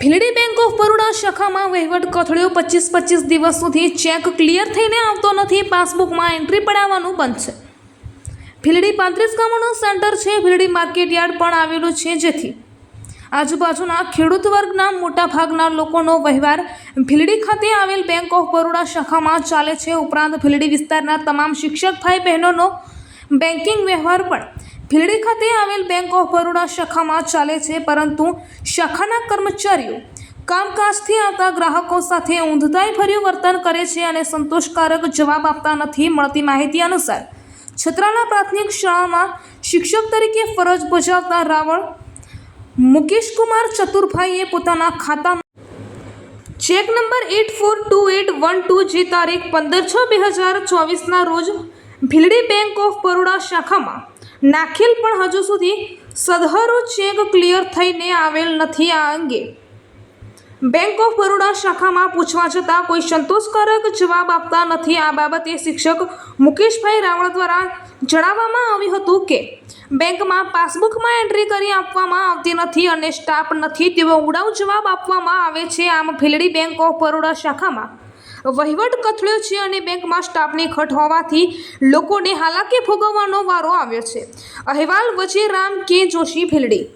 Bhildi bank of Baroda શાખામાં વહીવટ કથળ્યો પચીસ પચીસ દિવસ સુધી ચેક ક્લિયર થઈને આવતો નથી, પાસબુકમાં એન્ટ્રી પડાવવાનું બંધ છે. ભીલડી પાંત્રીસ ગામોનું સેન્ટર છે, ભીલડી માર્કેટ યાર્ડ પણ આવેલું છે જેથી આજુબાજુના ખેડૂત વર્ગના મોટાભાગના લોકોનો વહેવાર ભીલડી ખાતે આવેલ બેંક ઓફ બરોડા શાખામાં ચાલે છે. ઉપરાંત ભીલડી વિસ્તારના તમામ શિક્ષક ભાઈ બહેનોનો બેન્કિંગ વ્યવહાર પણ ભીલડી ખાતે આવેલ બેંક ઓફ બરોડા શાખામાં ચાલે છે, પરંતુ શાખાના કર્મચારીઓ કામકાજથી આવતા ગ્રાહકો સાથે ઊંધતાઈ ભર્યું વર્તન કરે છે અને સંતોષકારક જવાબ આપતા નથી મળતી માહિતી અનુસાર. છત્રાલા પ્રાથમિક શાળામાં શિક્ષક તરીકે ફરજ બજાવતા રાવળ મુકેશ કુમાર ચતુરભાઈએ પોતાના ખાતામાં cheque number eight four two eight one two જે તારીખ પંદર છ બે હજાર ચોવીસના રોજ ભીલડી બેંક ઓફ બરોડા શાખામાં નાખેલ પણ હજુ સુધી સદહરો ચેક ક્લિયર થઈને આવેલ નથી આ અંગે. બેંક ઓફ બરોડા શાખામાં પૂછવા છતાં કોઈ સંતોષકારક જવાબ આપતા નથી. આ બાબતે શિક્ષક મુકેશભાઈ રાવળ દ્વારા જણાવવામાં આવ્યું હતું કે, બેંકમાં પાસબુકમાં એન્ટ્રી કરી આપવામાં આવતી નથી અને સ્ટાફ નથી, તેવો ઉડાવ જવાબ આપવામાં આવે છે આમ ભીલડી બેંક ઓફ બરોડા શાખામાં. વહીવટ કથળ્યો છે અને બેંકમાં સ્ટાફની ખટ હોવાથી લોકોને હાલાકી ભોગવવાનો વારો આવ્યો છે. અહેવાલ વચ્ચે રામ કે જોશી ભીલડી.